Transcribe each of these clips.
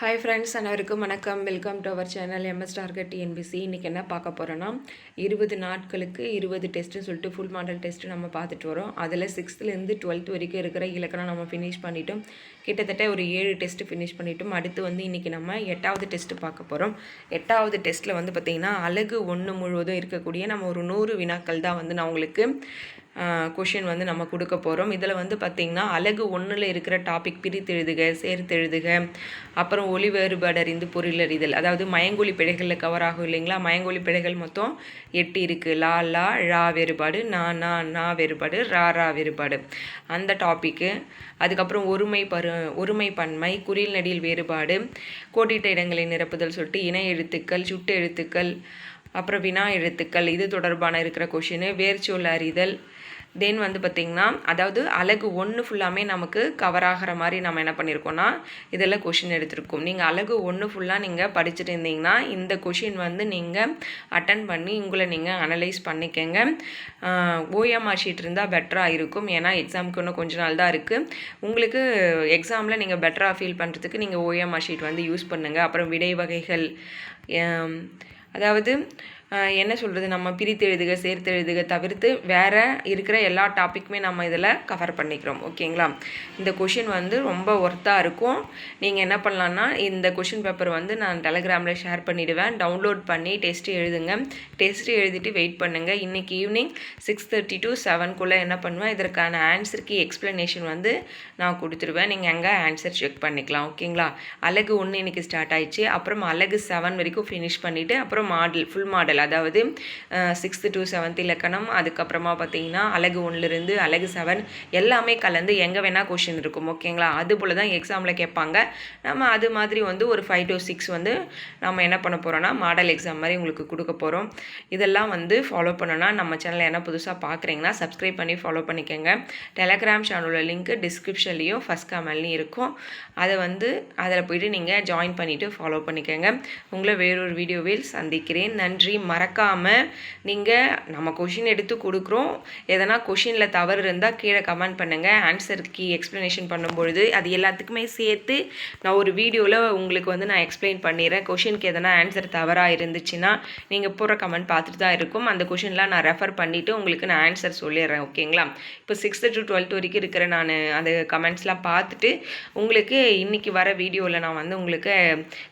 Hi friends அனைவருக்கும் வணக்கம். Welcome to our channel MS target TNPSC இன்றைக்கி என்ன பார்க்க போகிறோன்னா இருபது நாட்களுக்கு இருபது டெஸ்ட்டுன்னு சொல்லிட்டு ஃபுல் மாடல் டெஸ்ட்டு நம்ம பார்த்துட்டு வரோம். அதில் சிக்ஸ்த்துலேருந்து டுவெல்த் வரைக்கும் இருக்கிற இலக்கணம் நம்ம ஃபினிஷ் பண்ணிட்டோம். கிட்டத்தட்ட ஒரு ஏழு டெஸ்ட்டு ஃபினிஷ் பண்ணிட்டோம். அடுத்து வந்து இன்றைக்கி நம்ம எட்டாவது டெஸ்ட்டு பார்க்க போகிறோம் எட்டாவது டெஸ்ட்டில் வந்து பார்த்திங்கன்னா அழகு ஒன்று முழுவதும் இருக்கக்கூடிய நம்ம ஒரு நூறு வினாக்கள் தான் வந்து நான் உங்களுக்கு கொஷின் வந்து நம்ம கொடுக்க போகிறோம் இதில் வந்து பார்த்திங்கன்னா அழகு ஒன்றில் இருக்கிற டாபிக் பிரித்தெழுதுக சேர்த்தெழுதுக அப்புறம் ஒளி வேறுபாடு அறிந்து பொருளறிதல் அதாவது மயங்கொலி பிழைகளில் கவர் ஆகும் இல்லைங்களா? மயங்கொலி பிழைகள் மொத்தம் எட்டு இருக்குது லா லா ழா வேறுபாடு நா நா நா வேறுபாடு ரா ரா வேறுபாடு. அந்த டாப்பிக்கு அதுக்கப்புறம் ஒருமை பரு ஒருமை பன்மை குறில் நடியில் வேறுபாடு கோட்டிட்ட இடங்களை நிரப்புதல் சொல்லிட்டு இணை எழுத்துக்கள் சுட்டு எழுத்துக்கள் அப்புறம் வினா எழுத்துக்கள். இது தொடர்பான இருக்கிற கொஷினு வேர்ச்சொல் அறிதல் தென் வந்து பார்த்திங்கன்னா அதாவது அழகு ஒன்று ஃபுல்லாமே நமக்கு கவர் ஆகிற மாதிரி நம்ம என்ன பண்ணியிருக்கோம்னா இதெல்லாம் கொஷின் எடுத்திருக்கோம். நீங்கள் அழகு ஒன்று ஃபுல்லாக நீங்கள் படிச்சுட்டு இருந்தீங்கன்னா இந்த கொஷின் வந்து நீங்கள் அட்டன் பண்ணி உங்களை நீங்கள் அனலைஸ் பண்ணிக்கங்க. ஓஎம்ஆர் ஷீட் இருந்தால் பெட்டராக இருக்கும். ஏன்னா எக்ஸாமுக்கு இன்னும் கொஞ்ச நாள் தான் இருக்குது உங்களுக்கு எக்ஸாமில் நீங்கள் பெட்டராக ஃபீல் பண்ணுறதுக்கு நீங்கள் ஓஎம்ஆர் ஷீட் வந்து யூஸ் பண்ணுங்கள் அப்புறம் விடை வகைகள் அதாவது என்ன சொல்கிறது நம்ம பிரித்து எழுதுக சேர்த்து எழுதுக தவிர்த்து வேறு இருக்கிற எல்லா டாப்பிக்குமே நம்ம இதில் கவர் பண்ணிக்கிறோம். ஓகேங்களா? இந்த கொஷின் வந்து ரொம்ப ஒர்த்தாக இருக்கும். நீங்கள் என்ன பண்ணலான்னா இந்த கொஷின் பேப்பர் வந்து நான் டெலகிராமில் ஷேர் பண்ணிவிடுவேன் டவுன்லோட் பண்ணி டெஸ்ட்டு எழுதுங்க. டெஸ்ட்டு எழுதிட்டு வெயிட் பண்ணுங்கள் இன்றைக்கி ஈவினிங் சிக்ஸ் தேர்ட்டி டு செவன்குள்ளே என்ன பண்ணுவேன்? இதற்கான ஆன்சருக்கு எக்ஸ்ப்ளனேஷன் வந்து நான் கொடுத்துருவேன். நீங்கள் எங்கே ஆன்சர் செக் பண்ணிக்கலாம். ஓகேங்களா? அழகு ஒன்று இன்றைக்கி ஸ்டார்ட் ஆயிடுச்சு. அப்புறம் அழகு செவன் வரைக்கும் ஃபினிஷ் பண்ணிவிட்டு அப்புறம் மாடல் ஃபுல் மாடல் அதாவது சிக்ஸ்த்து டு செவன்த் இலக்கணம் அதுக்கப்புறமா பார்த்தீங்கன்னா அழகு ஒன்றுலேருந்து அழகு செவன் எல்லாமே கலந்து எங்கே வேணால் கொஷின் இருக்கும் ஓகேங்களா அது போல் தான் எக்ஸாமில் கேட்பாங்க. நம்ம அது மாதிரி வந்து ஒரு ஃபைவ் டு சிக்ஸ் வந்து நம்ம என்ன பண்ண போகிறோன்னா மாடல் எக்ஸாம் மாதிரி உங்களுக்கு கொடுக்க போகிறோம் இதெல்லாம் வந்து ஃபாலோ பண்ணோன்னா நம்ம சேனலில் என்ன புதுசாக பார்க்குறீங்கன்னா சப்ஸ்கிரைப் பண்ணி ஃபாலோ பண்ணிக்கோங்க. டெலகிராம் சேனலோட லிங்க்கு டிஸ்கிரிப்ஷன்லேயும் ஃபஸ்ட் கமெண்ட்லேயும் இருக்கும். அதை வந்து அதில் போய்ட்டு நீங்கள் ஜாயின் பண்ணிவிட்டு ஃபாலோ பண்ணிக்கோங்க. உங்களை வேறொரு வீடியோவில் சந்திக்கிறேன். நன்றி. மறக்காமல் நீங்கள் நம்ம கொஷின் எடுத்து கொடுக்குறோம். எதனா கொஷினில் தவறு இருந்தால் கீழே கமெண்ட் பண்ணுங்கள் ஆன்சர் கீ எக்ஸ்ப்ளனேஷன் பண்ணும்பொழுது அது எல்லாத்துக்குமே சேர்த்து நான் ஒரு வீடியோவில் உங்களுக்கு வந்து நான் எக்ஸ்பிளைன் பண்ணிடுறேன். கொஷினுக்கு எதனா ஆன்சர் தவறாக இருந்துச்சுன்னா நீங்கள் போகிற கமெண்ட் பார்த்துட்டு தான் இருக்கும். அந்த கொஷின்லாம் நான் ரெஃபர் பண்ணிவிட்டு உங்களுக்கு நான் ஆன்சர் சொல்லிடுறேன். ஓகேங்களா இப்போ சிக்ஸ்த்து டு டுவெல்த் வரைக்கும் இருக்கிற நான் அந்த கமெண்ட்ஸ்லாம் பார்த்துட்டு உங்களுக்கு இன்றைக்கி வர வீடியோவில் நான் வந்து உங்களுக்கு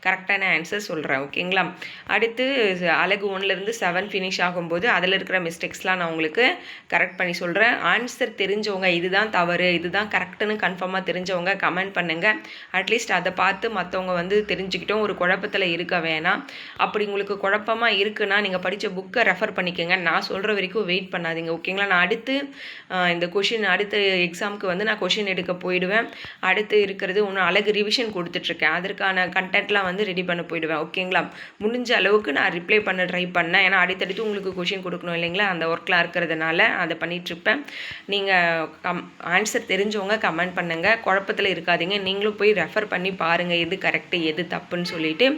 கரெக்டான ஆன்சர் சொல்கிறேன் ஓகேங்களா அடுத்து அழகு ஒன்லேருந்து செவன் ஃபினிஷ் ஆகும்போது அதில் இருக்கிற மிஸ்டேக்ஸ்லாம் நான் உங்களுக்கு கரெக்ட் பண்ணி சொல்கிறேன் ஆன்சர் தெரிஞ்சவங்க இதுதான் தவறு இதுதான் கரெக்டுன்னு கன்ஃபார்மாக தெரிஞ்சவங்க கமெண்ட் பண்ணுங்கள் அட்லீஸ்ட் அதை பார்த்து மற்றவங்க வந்து தெரிஞ்சுக்கிட்டோம் ஒரு குழப்பத்தில் இருக்க வேணாம். அப்படி உங்களுக்கு குழப்பமாக இருக்குன்னா நீங்கள் படித்த புக்கை ரெஃபர் பண்ணிக்கோங்க. நான் சொல்கிற வரைக்கும் வெயிட் பண்ணாதீங்க ஓகேங்களா நான் அடுத்து இந்த கொஷின் அடுத்த எக்ஸாமுக்கு வந்து நான் கொஷின் எடுக்க போயிடுவேன். அடுத்து இருக்கிறது ஒன்று அழகு ரிவிஷன் கொடுத்துட்ருக்கேன். அதற்கான கண்டென்ட்லாம் வந்து ரெடி பண்ண போயிடுவேன் ஓகேங்களா முடிஞ்ச அளவுக்கு நான் ரிப்ளை பண்ண ட்ரை பண்ணேன். ஏன்னா அடுத்தடுத்து உங்களுக்கு கொஷின் கொடுக்கணும் இல்லைங்களா? அந்த ஒர்க்கில் இருக்கிறதுனால அதை பண்ணிகிட்ருப்பேன் நீங்கள் கம் ஆன்சர் தெரிஞ்சவங்க கமெண்ட் பண்ணுங்கள் குழப்பத்தில் இருக்காதிங்க. நீங்களும் போய் ரெஃபர் பண்ணி பாருங்கள் எது கரெக்டு எது தப்புன்னு சொல்லிட்டு.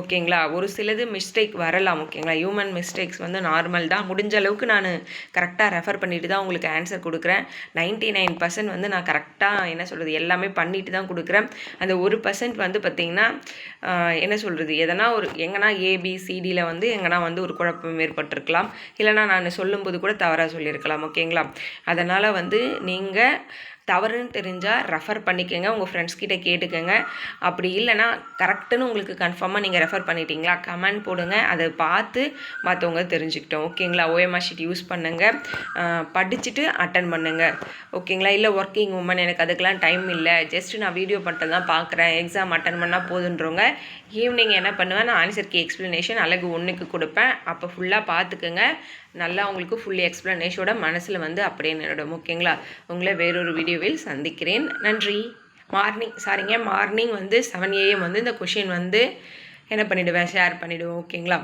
ஓகேங்களா ஒரு சிலது மிஸ்டேக் வரலாம். ஓகேங்களா ஹியூமன் மிஸ்டேக்ஸ் வந்து நார்மல் தான். முடிஞ்ச அளவுக்கு நான் கரெக்டாக ரெஃபர் பண்ணிட்டு தான் உங்களுக்கு ஆன்சர் கொடுக்குறேன். நைன்ட்டி நைன் பர்சன்ட் வந்து நான் கரெக்டாக என்ன சொல்கிறது எல்லாமே பண்ணிட்டு தான் கொடுக்குறேன். அந்த ஒரு பர்சன்ட் வந்து பார்த்திங்கன்னா என்ன சொல்கிறது எதனா ஒரு எங்கன்னா சிடியில் வந்து எங்கன்னா வந்து ஒரு குழப்பம் ஏற்பட்டிருக்கலாம். இல்லைனா நான் சொல்லும்போது கூட தவறாக சொல்லியிருக்கலாம். ஓகேங்களா? அதனால் வந்து நீங்கள் தவறுன்னு தெரிஞ்சால் ரெஃபர் பண்ணிக்கோங்க. உங்கள் ஃப்ரெண்ட்ஸ் கிட்டே கேட்டுக்கோங்க. அப்படி இல்லைனா கரெக்டுன்னு உங்களுக்கு கன்ஃபார்மாக நீங்கள் ரெஃபர் பண்ணிட்டீங்களா? கமெண்ட் போடுங்க. அதை பார்த்து மற்றவங்க தெரிஞ்சுக்கிட்டோம். ஓகேங்களா ஓஎம்ஆர் ஷீட் யூஸ் பண்ணுங்கள் படிச்சுட்டு அட்டன் பண்ணுங்கள் ஓகேங்களா இல்லை ஒர்க்கிங் உமன் எனக்கு அதுக்கெலாம் டைம் இல்லை. ஜஸ்ட்டு நான் வீடியோ மட்டும் தான் பார்க்குறேன். எக்ஸாம் அட்டன் பண்ணால் போதுன்றவங்க ஈவினிங் என்ன பண்ணுவேன் நான் ஆன்சருக்கு எக்ஸ்ப்ளனேஷன் அழகு ஒன்றுக்கு கொடுப்பேன். அப்போ ஃபுல்லாக பார்த்துக்கோங்க. நல்லா உங்களுக்கு ஃபுல்லி எக்ஸ்ப்ளனேஷனோட மனசில் வந்து அப்படியே நின்றுடும் ஓகேங்களா உங்களை வேறொரு வீடியோவில் சந்திக்கிறேன். நன்றி. மார்னிங் சாரிங்க மார்னிங் வந்து செவன் ஏஎம் வந்து இந்த கொஷின் வந்து என்ன பண்ணிவிடுவேன் ஷேர் பண்ணிவிடுவோம் ஓகேங்களா